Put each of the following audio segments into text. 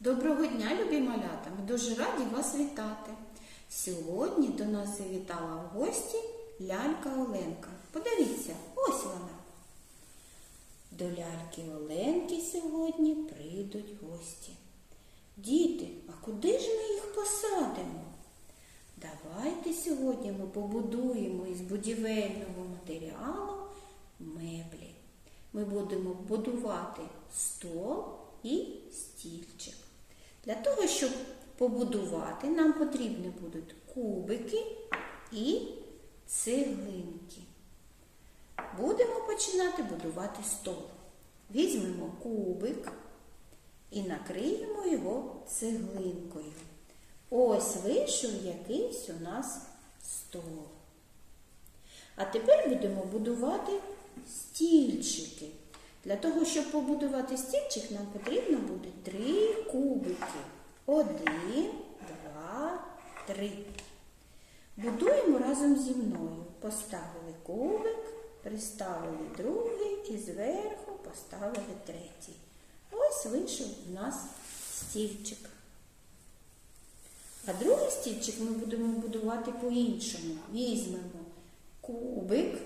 Доброго дня, любі малята! Ми дуже раді вас вітати. Сьогодні до нас завітала в гості лялька Оленка. Подивіться, ось вона. До ляльки Оленки сьогодні прийдуть гості. Діти, а куди ж ми їх посадимо? Давайте сьогодні ми побудуємо із будівельного матеріалу меблі. Ми будемо будувати стол і стільчик. Для того, щоб побудувати, нам потрібні будуть кубики і цеглинки. Будемо починати будувати стол. Візьмемо кубик і накриємо його цеглинкою. Ось вийшов якийсь у нас стол. А тепер будемо будувати стільчики. Для того, щоб побудувати стільчик, нам потрібно буде три кубики. Один, два, три. Будуємо разом зі мною. Поставили кубик, приставили другий і зверху поставили третій. Ось вийшов у нас стільчик. А другий стільчик ми будемо будувати по-іншому. Візьмемо кубик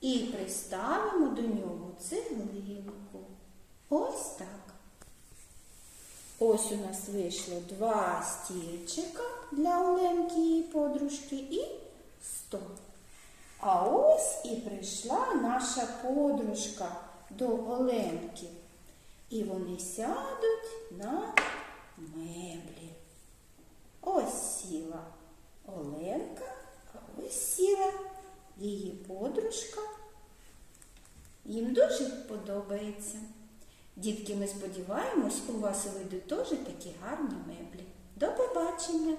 і приставимо до нього цеглинку. Ось так. Ось у нас вийшло два стільчика для Оленки і подружки і стол. А ось і прийшла наша подружка до Оленки. І вони сядуть на меблі. Ось сіла Оленка, а ось сіла її подружка. Їм дуже подобається. Дітки, ми сподіваємось, у вас вийдуть теж такі гарні меблі. До побачення!